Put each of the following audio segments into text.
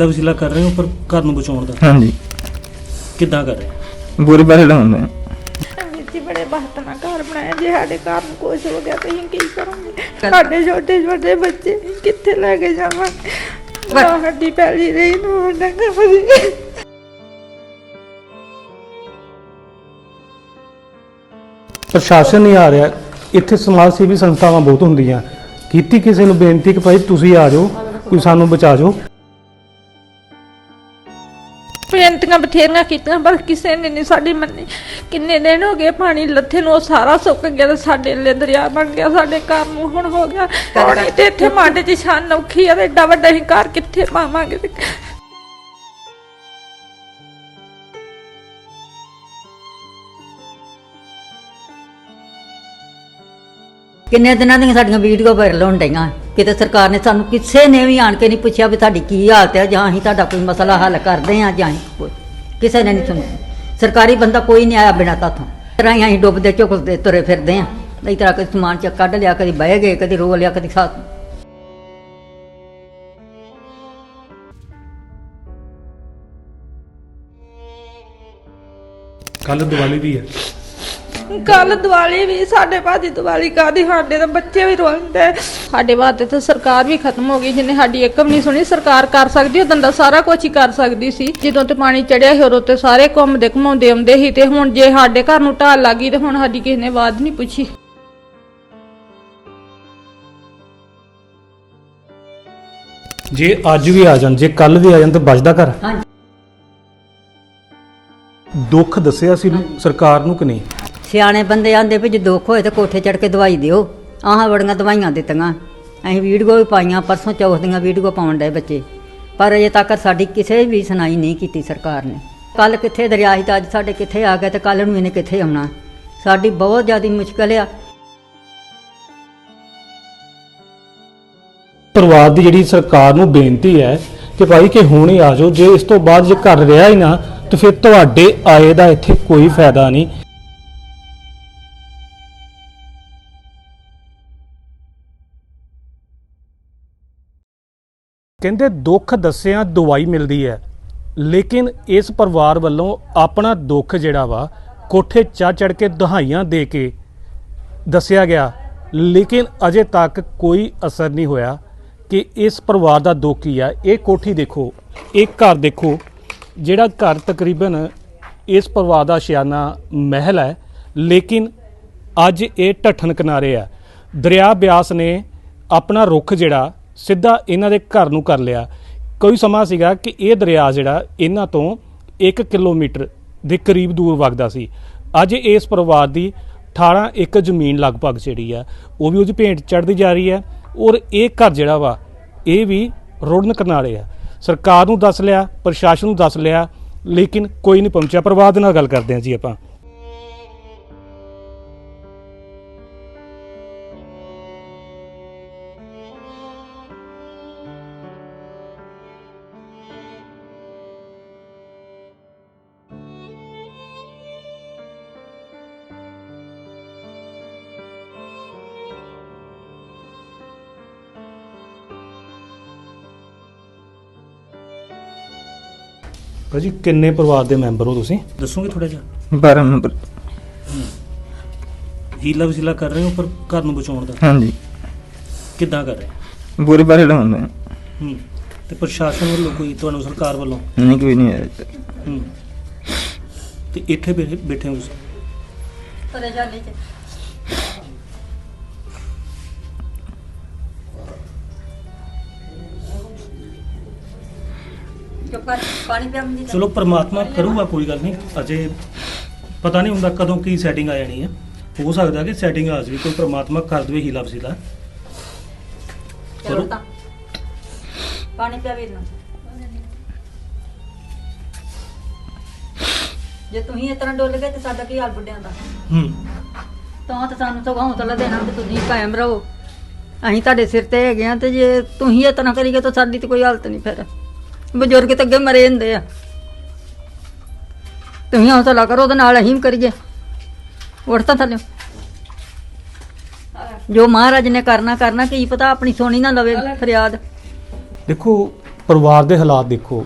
ਦਾ ਵਸੀਲਾ ਕਰ ਰਹੇ ਹੋ ਪਰ ਘਰ ਨੂੰ ਬਚਾਉਣ ਦਾ? ਹਾਂਜੀ। ਕਿੱਦਾਂ ਕਰ ਰਹੇ ਹੋ? ਬੁਰੇ ਬਾਰੇ ਲਾਉਂਦੇ ਵੀਰ ਜੀ ਬੜੇ ਨਾਲ ਘਰ ਬਣਾਇਆ। ਜੇ ਸਾਡੇ ਘਰ ਨੂੰ ਕੁਝ ਹੋ ਗਿਆ ਤਾਂ ਅਸੀਂ ਕੀ ਕਰਾਂਗੇ? ਸਾਡੇ ਛੋਟੇ ਛੋਟੇ ਬੱਚੇ ਕਿੱਥੇ ਲੈ ਕੇ ਜਾਵਾਂਗੇ? ਨਾ ਹੱਡੀ ਪੈਲੀ ਰਹੀ ਨੂੰ ਡੰਗਾ ਫਰੀ ਪ੍ਰਸ਼ਾਸਨ ਨਹੀਂ ਆ ਰਿਹਾ। ਇੱਥੇ ਸਮਾਜ ਸੇਵੀ ਸੰਸਥਾਵਾਂ ਬਹੁਤ ਹੁੰਦੀਆਂ। ਕੀਤੀ ਕਿਸੇ ਨੂੰ ਬੇਨਤੀ ਕਿ ਭਾਈ ਤੁਸੀਂ ਆ ਜਾਓ ਕੋਈ ਸਾਨੂੰ ਬਚਾ ਜਾਓ। ਬੇਨਤੀਆਂ ਬਥੇਰੀਆਂ ਕੀਤੀਆਂ ਪਰ ਕਿਸੇ ਨੇ ਨਹੀਂ ਸਾਡੀ ਮੰਨੀ। ਕਿੰਨੇ ਦਿਨ ਹੋ ਗਏ ਪਾਣੀ ਲੱਥੇ ਨੂੰ ਉਹ ਸਾਰਾ ਸੁੱਕ ਗਿਆ ਤੇ ਸਾਡੇ ਲਈ ਦਰਿਆ ਬਣ ਗਿਆ ਸਾਡੇ ਘਰ ਨੂੰ ਹੁਣ ਹੋ ਗਿਆ। ਪਾਣੀ ਤੇ ਇੱਥੇ ਮਾਡੇ 'ਚ ਛਾਨ ਔਖੀ ਆ ਤੇ ਏਡਾ ਵੱਡਾ ਅਸੀਂ ਘਰ ਕਿੱਥੇ ਪਾਵਾਂਗੇ? ਤੇ ਕਿੰਨੇ ਦਿਨਾਂ ਦੀਆਂ ਸਾਡੀਆਂ ਵੀਡੀਓ ਵਾਇਰਲ ਹੋਣ ਡਈਆਂ? ਕਿਤੇ ਸਰਕਾਰ ਨੇ ਸਾਨੂੰ ਕਿਸੇ ਨੇ ਵੀ ਆਣ ਕੇ ਨਹੀਂ ਪੁੱਛਿਆ ਵੀ ਤੁਹਾਡੀ ਕੀ ਹਾਲਤ ਹੈ ਜਾਂ ਅਸੀਂ ਤੁਹਾਡਾ ਕੋਈ ਮਸਲਾ ਹੱਲ ਕਰਦੇ ਹਾਂ ਜਾਂ ਅਸੀਂ ਕੋਈ- ਕਿਸੇ ਨੇ ਨਹੀਂ ਸੁਣਿਆ। ਸਰਕਾਰੀ ਬੰਦਾ ਕੋਈ ਨਹੀਂ ਆਇਆ ਬਿਨਾਂ ਤਾਥੋਂ। ਤਰ੍ਹਾਂ ਹੀ ਅਸੀਂ ਡੁੱਬਦੇ, ਝੁਕਦੇ, ਤੁਰੇ ਫਿਰਦੇ ਹਾਂ। ਇਸ ਤਰ੍ਹਾਂ ਕਦੀ ਸਮਾਨ ਚ ਕੱਢ ਲਿਆ, ਕਦੀ ਬਹਿ ਗਏ, ਕਦੀ ਰੋ ਲਿਆ, ਕਦੀ ਸਾ ਕੱਲ ਦੀਵਾਲੀ ਵੀ ਹੈ। ਕੱਲ ਦੀਵਾਲੀ ਵੀ ਸਾਡੇ ਭਾਜੀ ਦੀਵਾਲੀ ਕਾਦੀ ਸਾਡੇ ਤਾਂ ਬੱਚੇ ਵੀ ਰੋਂਦੇ। ਸਾਡੇ ਵਾਸਤੇ ਤਾਂ ਸਰਕਾਰ ਵੀ ਖਤਮ ਹੋ ਗਈ ਜਿਹਨੇ ਸਾਡੀ ਇੱਕ ਵੀ ਨਹੀਂ ਸੁਣੀ ਸਰਕਾਰ ਕਰ ਸਕਦੀ ਉਹ ਦੰਦਾ ਸਾਰਾ ਕੁਝ ਹੀ ਕਰ ਸਕਦੀ ਸੀ। ਜਦੋਂ ਤੇ ਪਾਣੀ ਚੜਿਆ ਸੀ ਉਦੋਂ ਤੇ ਸਾਰੇ ਘੁੰਮਦੇ ਘਮਾਉਂਦੇ ਆਉਂਦੇ ਸੀ ਤੇ ਹੁਣ ਜੇ ਸਾਡੇ ਘਰ ਨੂੰ ਢਾਲ ਲੱਗੀ ਤੇ ਹੁਣ ਸਾਡੀ ਕਿਸੇ ਨੇ ਆਵਾਜ਼ ਨਹੀਂ ਪੁੱਛੀ। ਜੇ ਅੱਜ ਵੀ ਆ ਜਾਣ ਜੇ ਕੱਲ ਵੀ ਆ ਜਾਣ ਤਾਂ ਬਚਦਾ ਘਰ। ਹਾਂਜੀ। ਦੁੱਖ ਦੱਸਿਆ ਸੀ ਸਰਕਾਰ ਨੂੰ ਕਿ ਨਹੀਂ? ਸਿਆਣੇ ਬੰਦੇ ਆਂਦੇ ਵੀ ਜੇ ਦੁੱਖ ਹੋਏ ਤਾਂ ਕੋਠੇ ਚੜ ਕੇ ਦਵਾਈ ਦਿਓ। ਆਹਾਂ ਬੜੀਆਂ ਦਵਾਈਆਂ ਦਿੱਤੀਆਂ। ਅਸੀਂ ਵੀਡੀਓ ਵੀ ਪਾਈਆਂ, ਪਰਸੋਂ ਚੌਥ ਦੀਆਂ ਵੀਡੀਓ ਪਾਉਣ ਡਏ ਬੱਚੇ। ਪਰ ਅਜੇ ਤੱਕ ਸਾਡੀ ਕਿਸੇ ਵੀ ਸੁਣਾਈ ਨਹੀਂ ਕੀਤੀ ਸਰਕਾਰ ਨੇ। ਕੱਲ ਕਿੱਥੇ ਦਰਿਆ ਸੀ ਤਾਂ ਅੱਜ ਸਾਡੇ ਕਿੱਥੇ ਆ ਗਿਆ ਤੇ ਕੱਲ ਨੂੰ ਇਹਨੇ ਕਿੱਥੇ ਆਉਣਾ। ਸਾਡੀ ਬਹੁਤ ਜ਼ਿਆਦਾ ਮੁਸ਼ਕਲ ਆ। ਪਰਿਵਾਰ ਦੀ ਜਿਹੜੀ ਸਰਕਾਰ ਨੂੰ ਬੇਨਤੀ ਹੈ ਕਿ ਭਾਈ ਕਿ ਹੁਣ ਹੀ ਆ ਜਾਓ, ਜੇ ਇਸ ਤੋਂ ਬਾਅਦ ਜੇ ਘਰ ਰਿਹਾ ਹੀ ਨਾ, ਤਾਂ ਫਿਰ ਤੁਹਾਡੇ ਆਏ ਦਾ ਇੱਥੇ ਕੋਈ ਫਾਇਦਾ ਨਹੀਂ। ਕਹਿੰਦੇ ਦੁੱਖ ਦੱਸਿਆਂ ਦਵਾਈ ਮਿਲਦੀ ਹੈ, ਲੇਕਿਨ ਇਸ ਪਰਿਵਾਰ ਵੱਲੋਂ ਆਪਣਾ ਦੁੱਖ ਜਿਹੜਾ ਵਾ, ਕੋਠੇ ਚੜ ਚੜ ਕੇ ਦਹਾਈਆਂ ਦੇ ਕੇ ਦੱਸਿਆ ਗਿਆ। ਲੇਕਿਨ ਅਜੇ ਤੱਕ ਕੋਈ ਅਸਰ ਨਹੀਂ ਹੋਇਆ ਕਿ ਇਸ ਪਰਿਵਾਰ ਦਾ ਦੁੱਖ ਕੀ ਆ। ਇਹ ਕੋਠੀ ਦੇਖੋ, ਇਹ ਘਰ ਦੇਖੋ, ਜਿਹੜਾ ਘਰ ਤਕਰੀਬਨ ਇਸ ਪਰਿਵਾਰ ਦਾ ਸ਼ਿਆਨਾ ਮਹਿਲ ਹੈ, ਲੇਕਿਨ ਅੱਜ ਇਹ ਢੱਠਣ ਕਿਨਾਰੇ ਆ। ਦਰਿਆ ਬਿਆਸ ਨੇ ਆਪਣਾ ਰੁੱਖ ਜਿਹੜਾ ਸਿੱਧਾ ਇਹਨਾਂ ਦੇ ਘਰ ਨੂੰ ਕਰ ਲਿਆ। ਕੋਈ ਸਮਾਂ ਸੀਗਾ ਕਿ ਇਹ ਦਰਿਆ ਜਿਹੜਾ ਇਹਨਾਂ ਤੋਂ 1 ਕਿਲੋਮੀਟਰ ਦੇ ਕਰੀਬ ਦੂਰ ਵਗਦਾ ਸੀ। ਅੱਜ ਇਸ ਪਰਿਵਾਰ ਦੀ 18 ਏਕੜ ਜ਼ਮੀਨ ਲਗਭਗ ਜਿਹੜੀ ਆ, ਉਹ ਵੀ ਉਹਦੀ ਭੇਂਟ ਚੜਦੀ ਜਾ ਰਹੀ ਹੈ ਔਰ ਇਹ ਘਰ ਜਿਹੜਾ ਵਾ, ਇਹ ਵੀ ਰੋੜਨ ਕਿਨਾਰੇ ਆ। ਸਰਕਾਰ ਨੂੰ ਦੱਸ ਲਿਆ, ਪ੍ਰਸ਼ਾਸਨ ਨੂੰ ਦੱਸ ਲਿਆ, ਲੇਕਿਨ ਕੋਈ ਨਹੀਂ ਪਹੁੰਚਿਆ। ਪਰਿਵਾਰ ਦੇ ਨਾਲ ਗੱਲ ਕਰਦੇ ਹਾਂ ਜੀ ਆਪਾਂ। ਭਾਜੀ ਕਿੰਨੇ ਪਰਿਵਾਰ ਦੇ ਮੈਂਬਰ ਹੋ ਤੁਸੀਂ? ਦੱਸੋਗੇ ਥੋੜਾ ਜਿਹਾ? 12 ਨੰਬਰ ਹੀਲਾ ਵਸੀਲਾ ਕਰ ਰਹੇ ਹੋ ਪਰ ਘਰ ਨੂੰ ਬਚਾਉਣ ਦਾ? ਹਾਂਜੀ। ਕਿੱਦਾਂ ਕਰ ਰਹੇ ਬੁਰੇ ਬਾਰੇ ਲਾਉਂਦੇ ਹੂੰ। ਤੇ ਪ੍ਰਸ਼ਾਸਨ ਵੱਲੋਂ ਕੋਈ ਤੁਹਾਨੂੰ ਸਰਕਾਰ ਵੱਲੋਂ? ਨਹੀਂ ਕੋਈ ਨਹੀਂ ਆਇਆ ਹੂੰ। ਤੇ ਇੱਥੇ ਬੈਠੇ ਬੈਠੇ ਹੋ ਤੁਸੀਂ? ਪਰੇਸ਼ਾਨੀ ਚ। ਪਾਣੀ ਚਲੋ ਪ੍ਰਮਾਤਮਾ ਕਰੂਗਾ ਕੋਈ ਗੱਲ ਨਹੀਂ। ਅਜੇ ਪਤਾ ਨਹੀਂ ਹੁੰਦਾ ਕਦੋਂ ਕੀ ਸੈਟਿੰਗ ਆ ਜਾਣੀ ਹੈ। ਹੋ ਸਕਦਾ ਕਿ ਸੈਟਿੰਗ ਆ ਜਾਵੇ ਕੋਈ ਪ੍ਰਮਾਤਮਾ ਕਰ ਦੇਵੇ ਹੀਲਾ ਵਸੀਲਾ। ਚਲੋ ਤਾਂ। ਪਾਣੀ ਪਿਆ ਵੀਰ ਨੂੰ। ਜੇ ਤੁਸੀਂ ਇਸ ਤਰ੍ਹਾਂ ਡੁੱਲ ਗਏ ਤੇ ਸਾਡਾ ਕੀ ਹਾਲ ਬੁੱਢਿਆਂ ਦਾ? ਹੂੰ। ਤਾਂ ਤਾਂ ਸਾਨੂੰ ਸਗੋਂ ਹੌਸਲਾ ਦੇਣਾ ਕਿ ਤੁਸੀਂ ਕਾਇਮ ਰਹੋ। ਅਸੀਂ ਤੁਹਾਡੇ ਸਿਰ ਤੇ ਹੈਗੇ ਆ ਤੇ ਜੇ ਤੁਸੀਂ ਇਸ ਤਰ੍ਹਾਂ ਕਰੀਏ ਤਾਂ ਸਾਡੀ ਤੇ ਕੋਈ ਹਾਲਤ ਨਹੀਂ ਫਿਰ। ਬਜ਼ੁਰਗ ਤਾਂ ਅੱਗੇ ਮਰੇ ਹੁੰਦੇ ਆ। ਤੁਸੀਂ ਹੌਸਲਾ ਕਰੋ, ਉਹਦੇ ਨਾਲ ਅਸੀਂ ਵੀ ਕਰੀਏ। ਉੱਠ ਤਾਂ ਥੱਲੇ। ਜੋ ਮਹਾਰਾਜ ਨੇ ਕਰਨਾ ਕਰਨਾ, ਕੀ ਪਤਾ ਆਪਣੀ ਸੋਣੀ ਨਾ ਲਵੇ, ਫਰਿਆਦ। ਦੇਖੋ, ਪਰਿਵਾਰ ਦੇ ਹਾਲਾਤ ਦੇਖੋ।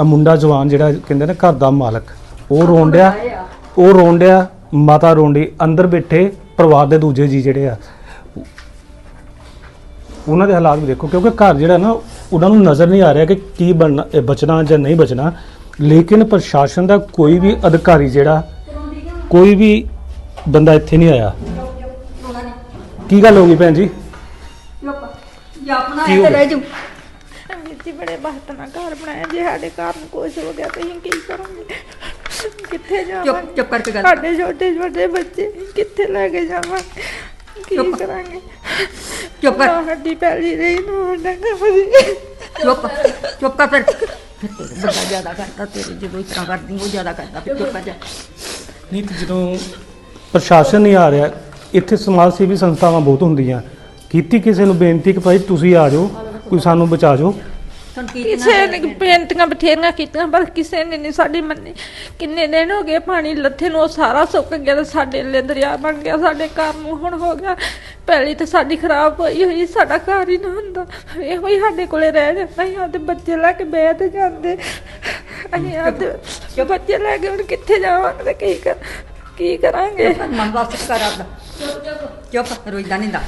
ਆ ਮੁੰਡਾ ਜਵਾਨ ਜਿਹੜਾ ਕਹਿੰਦੇ ਨੇ ਘਰ ਦਾ ਮਾਲਕ, ਉਹ ਰੋਣ ਡਿਆ। ਉਹ ਰੋਣ ਡਿਆ, ਮਾਤਾ ਰੋਣ ਡਈ, ਅੰਦਰ ਬੈਠੇ, ਪਰਿਵਾਰ ਦੇ ਦੂਜੇ ਜੀ ਜਿਹੜੇ ਆ। ਉਹਨਾਂ ਦੇ ਹਾਲਾਤ ਵੀ ਦੇਖੋ, ਕਿਉਂਕਿ ਘਰ ਜਿਹੜਾ ਨਾ ਉਹਨਾਂ ਨੂੰ ਨਜ਼ਰ ਨਹੀਂ ਆ ਰਿਹਾ ਕਿ ਕੀ ਬਣਨਾ ਇਹ ਬਚਣਾ ਜਾਂ ਨਹੀਂ ਬਚਣਾ। ਲੇਕਿਨ ਪ੍ਰਸ਼ਾਸਨ ਦਾ ਕੋਈ ਵੀ ਅਧਿਕਾਰੀ ਜਿਹੜਾ ਕੋਈ ਵੀ ਬੰਦਾ ਇੱਥੇ ਨਹੀਂ ਆਇਆ। ਕੀ ਗੱਲ ਹੋ ਗਈ ਭੈਣ ਜੀ? ਜਾਂ ਆਪਣਾ ਕੀ ਹੋ ਇੱਥੇ? ਰਹਿ ਜੂ ਵੀਰ ਜੀ ਬੜੇ ਬਖਤ ਨਾਲ ਘਰ ਬਣਾਇਆ ਜੇ ਸਾਡੇ ਘਰ ਨੂੰ ਕੁਝ ਹੋ ਗਿਆ ਤਾਂ ਅਸੀਂ ਕੀ ਕਰਾਂਗੇ? ਕਿੱਥੇ ਜਾਵਾਂਗੇ ਚੁੱਪ ਚੁੱਪ ਕਰਕੇ ਗੱਲ ਸਾਡੇ ਛੋਟੇ ਛੋਟੇ ਬੱਚੇ ਕਿੱਥੇ ਲੈ ਕੇ ਜਾਵਾਂਗੇ ਕੀ ਚੁੱਪ। ਕਰਾਂਗੇ? ਚੁੱਪ ਕਰ। ਨਾ ਹੱਡੀ ਪੈਲੀ ਰਹੀ ਨੂੰ ਡੰਗਾ ਫਸੀ ਚੁੱਪ ਚੁੱਪ ਕਰ ਫਿਰ। ਫਿਰ ਤੇਰੇ ਬੰਦਾ ਜ਼ਿਆਦਾ ਕਰਦਾ ਤੇਰੇ ਜਦੋਂ ਇਸ ਤਰ੍ਹਾਂ ਕਰਦੀ ਉਹ ਜ਼ਿਆਦਾ ਕਰਦਾ ਫਿਰ ਚੁੱਪ ਕਰ ਜਾ। ਨਹੀਂ ਤੇ ਜਦੋਂ ਪ੍ਰਸ਼ਾਸਨ ਨਹੀਂ ਆ ਰਿਹਾ ਇੱਥੇ ਸਮਾਜ ਸੇਵੀ ਸੰਸਥਾਵਾਂ ਬਹੁਤ ਹੁੰਦੀਆਂ। ਕੀਤੀ ਕਿਸੇ ਨੂੰ ਬੇਨਤੀ ਕਿ ਭਾਈ ਤੁਸੀਂ ਆ ਜਾਓ ਕੋਈ ਸਾਨੂੰ ਬਚਾ ਜਾਓ। ਕੀ ਕਿਸੇ ਨੇ ਬੇਨਤੀਆਂ ਬਥੇਰੀਆਂ ਕੀਤੀਆਂ ਪਰ ਕਿਸੇ ਨੇ ਨਹੀਂ ਸਾਡੀ ਮੰਨੀ ਕਿੰਨੇ ਦਿਨ ਹੋ ਗਏ ਪਾਣੀ ਲੱਥੇ ਨੂੰ ਉਹ ਸਾਰਾ ਸੁੱਕ ਗਿਆ ਤੇ ਸਾਡੇ ਲਈ ਦਰਿਆ ਬਣ ਗਿਆ ਸਾਡੇ ਘਰ ਨੂੰ ਹੁਣ ਹੋ ਗਿਆ। ਪਹਿਲੀ ਤੇ ਸਾਡੀ ਖਰਾਬ ਹੋਈ ਹੋਈ ਸਾਡਾ ਘਰ ਹੀ ਨਾ ਹੁੰਦਾ। ਇਹੋ ਹੀ ਸਾਡੇ ਕੋਲੇ ਰਹਿ ਜਾਂਦਾ ਸੀ ਆਦੇ ਬੱਚੇ ਲੈ ਕੇ ਬਹਿ ਤੇ ਜਾਂਦੇ। ਅਸੀਂ ਆਦੇ ਬੱਚੇ ਲੈ ਕੇ ਹੁਣ ਕਿੱਥੇ ਜਾਵਾਂਗੇ ਤੇ ਕੀ ਕਰ ਕੀ ਕਰਾਂਗੇ? ਮਨ ਵਾਸਤੇ ਕਰ ਆਪਦਾ। ਚੁੱਪ ਰੋਈਦਾ ਨਹੀਂ ਦਾ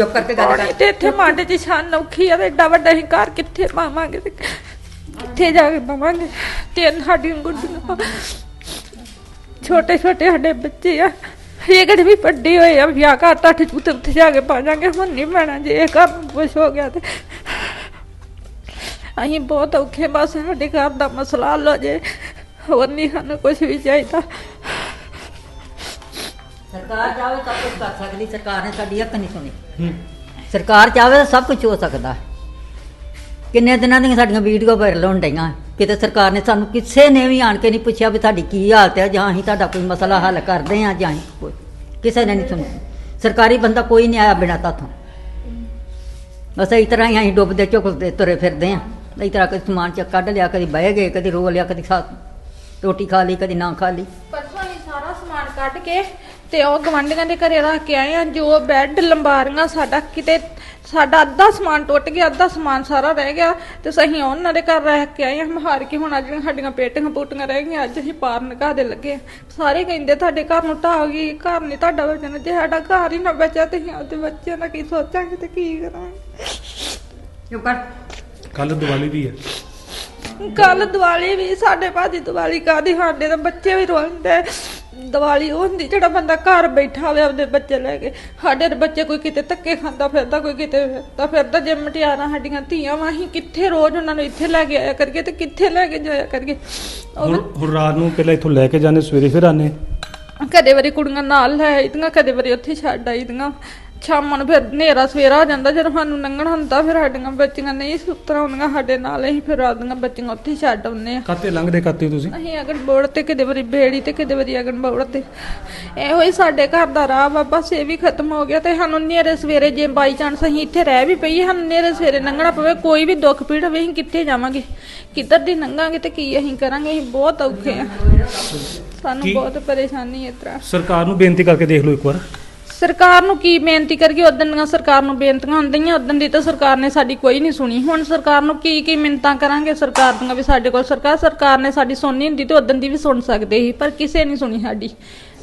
ਚੁੱਪ ਕਰਕੇ ਗੱਲ ਕਰ। ਤੇ ਇੱਥੇ ਮਾਡੇ ਦੀ ਛਾਨ ਔਖੀ ਆ ਤੇ ਏਡਾ ਵੱਡਾ ਹੀ ਘਰ ਕਿੱਥੇ ਪਾਵਾਂਗੇ ਤੇ ਕਿੱਥੇ ਜਾ ਕੇ ਪਾਵਾਂਗੇ? ਤਿੰਨ ਸਾਡੀਆਂ ਗੁੱਡੀਆਂ। ਛੋਟੇ ਛੋਟੇ ਸਾਡੇ ਬੱਚੇ ਆ। ਇਹ ਕਿਹੜੇ ਵੀ ਵੱਡੇ ਹੋਏ ਆ ਵਿਆਹ ਘਰ ਟੱਠ ਚੂਤ ਉੱਥੇ ਜਾ ਕੇ ਪਾ ਜਾਾਂਗੇ ਹੁਣ ਨਹੀਂ ਪੈਣਾ ਜੇ ਇਹ ਘਰ ਨੂੰ ਕੁਛ ਹੋ ਗਿਆ ਤੇ। ਅਸੀਂ ਬਹੁਤ ਔਖੇ, ਬਸ ਸਾਡੇ ਘਰ ਦਾ ਮਸਲਾ ਹੱਲ ਹੋ ਜੇ। ਹੋਰ ਨਹੀਂ ਸਾਨੂੰ ਕੁਝ ਵੀ ਚਾਹੀਦਾ। ਸਰਕਾਰ ਚਾਹੇ ਸਭ ਕੁਝ ਕਰ ਸਕਦੀ ਸਰਕਾਰ ਨੇ ਸਾਡੀ ਹੱਕ ਨਹੀਂ ਸੁਣੀ। ਸਰਕਾਰ ਚਾਹੇ ਤਾਂ ਸਭ ਕੁਝ ਹੋ ਸਕਦਾ। ਕਿੰਨੇ ਦਿਨਾਂ ਦੀਆਂ ਸਾਡੀਆਂ ਵੀਡੀਓ ਵਾਇਰਲ ਹੋਣ ਡਈਆਂ। ਕਿਤੇ ਸਰਕਾਰ ਨੇ ਸਾਨੂੰ ਕਿਸੇ ਨੇ ਵੀ ਆਣ ਕੇ ਨਹੀਂ ਪੁੱਛਿਆ ਵੀ ਤੁਹਾਡੀ ਕੀ ਹਾਲਤ ਹੈ ਜਾਂ ਅਸੀਂ ਤੁਹਾਡਾ ਕੋਈ ਮਸਲਾ ਹੱਲ ਕਰਦੇ ਹਾਂ ਜਾਂ ਕੋਈ ਕਿਸੇ ਨੇ ਨਹੀਂ ਸੁਣਿਆ। ਸਰਕਾਰੀ ਬੰਦਾ ਕੋਈ ਨਹੀਂ ਆਇਆ ਬਿਨਾਂ ਤਾਥੋਂ। ਬਸ ਇਸ ਤਰ੍ਹਾਂ ਹੀ ਅਸੀਂ ਡੁੱਬਦੇ ਝੁਕਦੇ ਤੁਰੇ ਫਿਰਦੇ ਹਾਂ। ਇਸ ਤਰ੍ਹਾਂ ਕਦੀ ਸਮਾਨ ਚੱਕ ਕੱਢ ਲਿਆ ਕਦੀ ਬਹਿ ਗਏ ਕਦੀ ਰੋ ਲਿਆ ਕਦੀ ਖਾ ਰੋਟੀ ਖਾ ਲਈ ਕਦੀ ਨਾ ਖਾ ਲਈ। ਪਰਸੋਂ ਅਸੀਂ ਸਾਰਾ ਸਮਾਨ ਕੱਢ ਕੇ ਤੇ ਉਹ ਗਵੰਡੀਆਂ ਦੇ ਘਰੇ ਰੱਖ ਕੇ ਆਏ ਆ ਜੋ ਬੈੱਡ ਲੰਬਾਰੀਆਂ ਸਾਡਾ ਕਿਤੇ ਸਾਡਾ ਅੱਧਾ ਸਮਾਨ ਟੁੱਟ ਗਿਆ ਅੱਧਾ ਸਮਾਨ ਸਾਰਾ ਰਹਿ ਗਿਆ ਤੇ ਅਸੀਂ ਉਹਨਾਂ ਦੇ ਘਰ ਰਹਿ ਕੇ ਆਏ ਆ। ਮਹਾਰ ਕੇ ਹੁਣ ਅੱਜ ਸਾਡੀਆਂ ਪੇਟੀਆਂ ਪੂਟੀਆਂ ਰਹਿ ਗਈਆਂ ਅੱਜ ਅਸੀਂ ਪਾਰ ਨਿਕਾਹ ਦੇ ਲੱਗੇ ਆ। ਸਾਰੇ ਕਹਿੰਦੇ ਤੁਹਾਡੇ ਘਰ ਨੂੰ ਢਾਹ ਗਈ ਘਰ ਨਹੀਂ ਤੁਹਾਡਾ ਬਚਣਾ ਜੇ ਸਾਡਾ ਘਰ ਹੀ ਨਾ ਬਚਿਆ ਤੇ ਅਸੀਂ ਆਪਦੇ ਬੱਚਿਆਂ ਦਾ ਕੀ ਸੋਚਾਂਗੇ ਤੇ ਕੀ ਕਰਾਂਗੇ? ਚੁੱਪ ਕਰ। ਕੱਲ ਦੀਵਾਲੀ ਵੀ ਹੈ। ਕੱਲ ਦੀਵਾਲੀ ਵੀ ਸਾਡੇ ਭਾਜੀ ਦੀਵਾਲੀ ਕਾਦੀ ਸਾਡੇ ਤਾਂ ਬੱਚੇ ਵੀ ਰੋਂਦੇ। ਦੀਵਾਲੀ ਉਹ ਹੁੰਦੀ ਜਿਹੜਾ ਬੰਦਾ ਘਰ ਬੈਠਾ ਹੋਵੇ ਆਪਦੇ ਬੱਚੇ ਲੈ ਕੇ। ਸਾਡੇ ਤਾਂ ਬੱਚੇ ਕੋਈ ਕਿਤੇ ਧੱਕੇ ਖਾਂਦਾ ਫਿਰਦਾ ਕੋਈ ਕਿਤੇ ਫਿਰਦਾ ਫਿਰਦਾ ਜੇ ਮਟਿਆਰਾਂ ਸਾਡੀਆਂ ਧੀਆਂ ਵਾ ਅਸੀਂ ਕਿੱਥੇ ਰੋਜ਼ ਉਹਨਾਂ ਨੂੰ ਇੱਥੇ ਲੈ ਕੇ ਆਇਆ ਕਰੀਏ ਤੇ ਕਿੱਥੇ ਲੈ ਕੇ ਜਾਇਆ ਕਰੀਏ? ਉਹ ਹੁਣ ਹੁਣ ਰਾਤ ਨੂੰ ਪਹਿਲਾਂ ਇੱਥੋਂ ਲੈ ਕੇ ਜਾਂਦੇ ਸਵੇਰੇ ਫਿਰ ਆਨੇ ਕਦੇ ਵਾਰੀ ਕੁੜੀਆਂ ਨਾਲ ਲੈ ਆਈਆਂ ਕਦੇ ਵਾਰੀ ਉੱਥੇ ਛੱਡ ਆਈਆਂ ਸ਼ਾਮਾਂ ਨੂੰ ਫਿਰ ਹਨੇਰਾ ਸਵੇਰਾ ਹੋ ਜਾਂਦਾ ਜਦੋਂ ਸਾਨੂੰ ਲੰਘਣਾ ਹੁੰਦਾ ਫਿਰ ਸਾਡੀਆਂ ਬੱਚੀਆਂ ਨਹੀਂ ਸੁੱਤਰਾ ਹੁੰਦੀਆਂ ਸਾਡੇ ਨਾਲ ਅਸੀਂ ਫਿਰ ਰਾਤਾਂ ਬੱਚੀਆਂ ਉੱਥੇ ਹੀ ਛੱਡ ਆਉਂਦੇ ਆ ਕਾਤੇ ਲੰਘਦੇ ਕਾਤੇ ਤੁਸੀਂ? ਅਸੀਂ ਅਗਨ ਬੋੜ ਤੇ ਕਿਤੇ ਵਾਰੀ ਬੇੜੀ ਤੇ ਕਿਤੇ ਵਾਰੀ ਅਗਨ ਬੋੜ ਤੇ। ਇਹੋ ਹੀ ਸਾਡੇ ਘਰ ਦਾ ਰਾਹ ਵਾ ਬਸ ਇਹ ਵੀ ਖਤਮ ਹੋ ਗਿਆ ਤੇ ਸਾਨੂੰ ਨੇਰੇ ਸਵੇਰੇ ਜੇ ਬਾਈ ਚਾਂਸ ਅਸੀਂ ਇੱਥੇ ਰਹਿ ਵੀ ਪਈਏ ਸਾਨੂੰ ਨੇਰੇ ਸਵੇਰੇ ਲੰਘਣਾ ਪਵੇ ਕੋਈ ਵੀ ਦੁੱਖ ਪੀੜ ਹੋਵੇ ਅਸੀਂ ਕਿੱਥੇ ਜਾਵਾਂਗੇ? ਕਿੱਧਰ ਦੀ ਲੰਘਾਂਗੇ ਤੇ ਕੀ ਅਸੀਂ ਕਰਾਂਗੇ? ਅਸੀਂ ਬਹੁਤ ਔਖੇ ਆ ਸਾਨੂੰ ਕੀ- ਬਹੁਤ ਪਰੇਸ਼ਾਨੀ ਇਸ ਤਰ੍ਹਾਂ। ਸਰਕਾਰ ਨੂੰ ਬੇਨਤੀ ਕਰਕੇ ਦੇਖ ਲਓ ਇੱਕ ਵਾਰ। ਸਰਕਾਰ ਨੂੰ ਕੀ ਬੇਨਤੀ ਕਰੀਏ? ਉਦੋਂ ਦੀਆਂ ਸਰਕਾਰ ਨੂੰ ਬੇਨਤੀਆਂ ਹੁੰਦੀਆਂ ਉਦੋਂ ਦੀ ਤਾਂ ਸਰਕਾਰ ਨੇ ਸਾਡੀ ਕੋਈ ਨਹੀਂ ਸੁਣੀ। ਹੁਣ ਸਰਕਾਰ ਨੂੰ ਕੀ ਕੀ ਮਿੰਤਾਂ ਕਰਾਂਗੇ? ਸਰਕਾਰ ਦੀਆਂ ਵੀ ਸਾਡੇ ਕੋਲ ਸਰਕਾਰ ਸਰਕਾਰ ਨੇ ਸਾਡੀ ਸੁਣਨੀ ਹੁੰਦੀ ਤੇ ਉਦੋਂ ਦੀ ਵੀ ਸੁਣ ਸਕਦੇ ਸੀ, ਪਰ ਕਿਸੇ ਨਹੀਂ ਸੁਣੀ ਸਾਡੀ।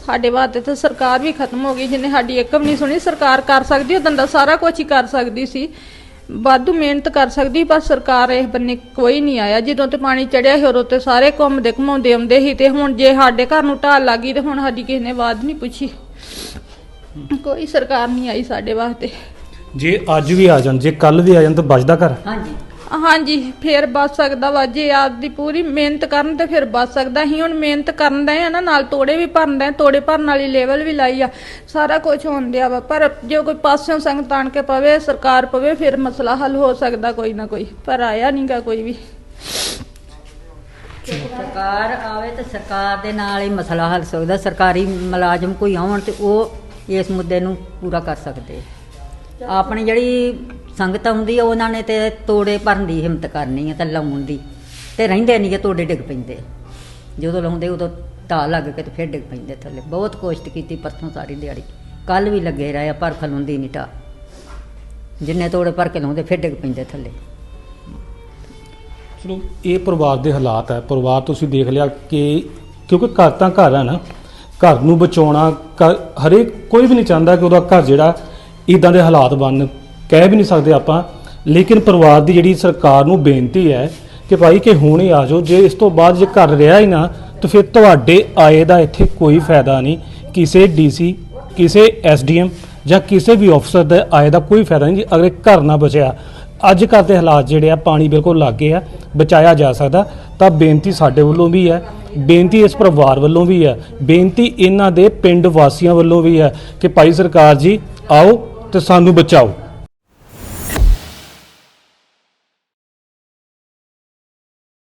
ਸਾਡੇ ਵਾਸਤੇ ਤਾਂ ਸਰਕਾਰ ਵੀ ਖਤਮ ਹੋ ਗਈ, ਜਿਹਨੇ ਸਾਡੀ ਇੱਕ ਵੀ ਨਹੀਂ ਸੁਣੀ, ਸਰਕਾਰ ਕਰ ਸਕਦੀ ਉਦੋਂ ਦਾ ਸਾਰਾ ਕੁਝ ਹੀ ਕਰ ਸਕਦੀ ਸੀ। ਵਾਧੂ ਮਿਹਨਤ ਕਰ ਸਕਦੀ, ਪਰ ਸਰਕਾਰ ਇਸ ਬੰਨੇ ਕੋਈ ਨਹੀਂ ਆਇਆ। ਜਦੋਂ ਤੇ ਪਾਣੀ ਚੜਿਆ ਸੀ, ਉਦੋਂ ਤੇ ਸਾਰੇ ਘੁੰਮਦੇ ਘੁਮਾਉਂਦੇ ਆਉਂਦੇ ਸੀ ਤੇ ਹੁਣ ਜੇ ਸਾਡੇ ਘਰ ਨੂੰ ਢਾਲ ਲੱਗੀ ਤੇ ਹੁਣ ਸਾਡੀ ਕਿਸੇ ਨੇ ਆਵਾਜ਼ ਨਹੀਂ ਪੁੱਛੀ। ਕੋਈ ਸਰਕਾਰ ਨਹੀਂ ਆਈ ਸਾਡੇ ਵਾਸਤੇ। ਜੇ ਅੱਜ ਵੀ ਆ ਜਾਣ ਜੇ ਕੱਲ ਵੀ ਆ ਜਾਣ ਤਾਂ ਬਚਦਾ ਘਰ? ਹਾਂਜੀ। ਹਾਂਜੀ ਫੇਰ ਬਚ ਸਕਦਾ ਵਾ। ਜੇ ਆਪਦੀ ਪੂਰੀ ਮਿਹਨਤ ਕਰਨ ਤੇ ਫਿਰ ਬਚ ਸਕਦਾ। ਅਸੀਂ ਹੁਣ ਮਿਹਨਤ ਕਰਨ ਦੇ ਆ ਨਾ ਨਾਲ ਤੋੜੇ ਵੀ ਭਰਨ ਦੇ ਤੋੜੇ ਭਰਨ ਵਾਲੀ ਲੈਵਲ ਵੀ ਲਾਈ ਆ। ਸਾਰਾ ਕੁਝ ਹੋਣ ਡਿਆ ਵਾ। ਪਰ ਜੇ ਕੋਈ ਪਾਸਿਓਂ ਸੰਗਤ ਆਣ ਕੇ ਪਵੇ ਸਰਕਾਰ ਪਵੇ ਫਿਰ ਮਸਲਾ ਹੱਲ ਹੋ ਸਕਦਾ ਕੋਈ ਨਾ ਕੋਈ। ਪਰ ਆਇਆ ਨਹੀਂਗਾ ਕੋਈ ਵੀ। ਸਰਕਾਰ ਆਵੇ ਤੇ ਸਰਕਾਰ ਦੇ ਨਾਲ ਹੀ ਮਸਲਾ ਹੱਲ ਸਕਦਾ। ਸਰਕਾਰੀ ਮੁਲਾਜ਼ਮ ਕੋਈ ਆਉਣ ਤੇ ਉਹ ਇਸ ਮੁੱਦੇ ਨੂੰ ਪੂਰਾ ਕਰ ਸਕਦੇ ਆਪਣੀ ਜਿਹੜੀ ਸੰਗਤ ਹੁੰਦੀ ਆ ਉਹਨਾਂ ਨੇ ਤੇ ਤੋੜੇ ਭਰਨ ਦੀ ਹਿੰਮਤ ਕਰਨੀ ਹੈ ਤੇ ਲਾਉਣ ਦੀ। ਤੇ ਰਹਿੰਦੇ ਨਹੀਂ ਕਿ ਤੋੜੇ ਡਿੱਗ ਪੈਂਦੇ। ਜਦੋਂ ਲਾਉਂਦੇ ਉਦੋਂ ਢਾਹ ਲੱਗ ਕੇ ਤੇ ਫਿਰ ਡਿੱਗ ਪੈਂਦੇ ਥੱਲੇ। ਬਹੁਤ ਕੋਸ਼ਿਸ਼ ਕੀਤੀ ਪਰਸੋਂ ਸਾਰੀ ਦਿਹਾੜੀ। ਕੱਲ ਵੀ ਲੱਗੇ ਰਹੇ ਆ, ਪਰ ਖਲੋਂਦੀ ਨਹੀਂ ਢਾਹ ਜਿੰਨੇ ਤੋੜੇ ਭਰ ਕੇ ਲਾਉਂਦੇ ਫਿਰ ਡਿੱਗ ਪੈਂਦੇ ਥੱਲੇ। ਚਲੋ ਇਹ ਪਰਿਵਾਰ ਦੇ ਹਾਲਾਤ ਹੈ ਪਰਿਵਾਰ ਤੁਸੀਂ ਦੇਖ ਲਿਆ ਕਿ ਕਿਉਂਕਿ ਘਰ ਤਾਂ ਘਰ ਹੈ ਨਾ। ਘਰ ਨੂੰ ਬਚਾਉਣਾ, ਘਰ- ਹਰੇਕ ਕੋਈ ਵੀ ਨਹੀਂ ਚਾਹੁੰਦਾ ਕਿ ਉਹਦਾ ਘਰ ਜਿਹੜਾ ਇਦਾਂ ਦੇ ਹਾਲਾਤ ਬਣ ਕਹਿ ਵੀ ਨਹੀਂ ਸਕਦੇ ਆਪਾਂ। ਲੇਕਿਨ ਪਰਿਵਾਰ ਦੀ ਜਿਹੜੀ ਸਰਕਾਰ ਨੂੰ ਬੇਨਤੀ ਹੈ ਕਿ ਭਾਈ ਕਿ ਹੁਣ ਹੀ ਆ ਜਾਓ। ਜੇ ਇਸ ਤੋਂ ਬਾਅਦ ਜੇ ਘਰ ਰਿਹਾ ਹੀ ਨਾ, ਤਾਂ ਫਿਰ ਤੁਹਾਡੇ ਆਏ ਦਾ ਇੱਥੇ ਕੋਈ ਫਾਇਦਾ ਨਹੀਂ। ਕਿਸੇ ਡੀਸੀ ਕਿਸੇ ਐਸਡੀਐਮ ਜਾਂ ਕਿਸੇ ਵੀ ਅਫਸਰ ਦੇ ਆਏ ਦਾ ਕੋਈ ਫਾਇਦਾ ਨਹੀਂ। ਜੀ ਅਗਰ ਘਰ ਨਾ ਬਚਿਆ, ਅੱਜ ਕੱਲ੍ਹ ਦੇ ਹਾਲਾਤ ਜਿਹੜੇ ਆ, ਪਾਣੀ ਬਿਲਕੁਲ ਲਾਗੇ ਆ, ਬਚਾਇਆ ਜਾ ਸਕਦਾ। ਤਾਂ ਬੇਨਤੀ ਸਾਡੇ ਵੱਲੋਂ ਵੀ ਹੈ ਬੇਨਤੀ ਇਸ ਪਰਿਵਾਰ ਵੱਲੋਂ ਵੀ ਹੈ। ਬੇਨਤੀ ਇਹਨਾਂ ਦੇ ਪਿੰਡ ਵਾਸੀਆਂ ਵੱਲੋਂ ਵੀ ਹੈ ਕਿ ਭਾਈ ਸਰਕਾਰ ਜੀ, ਆਓ ਤੇ ਸਾਨੂੰ ਬਚਾਓ।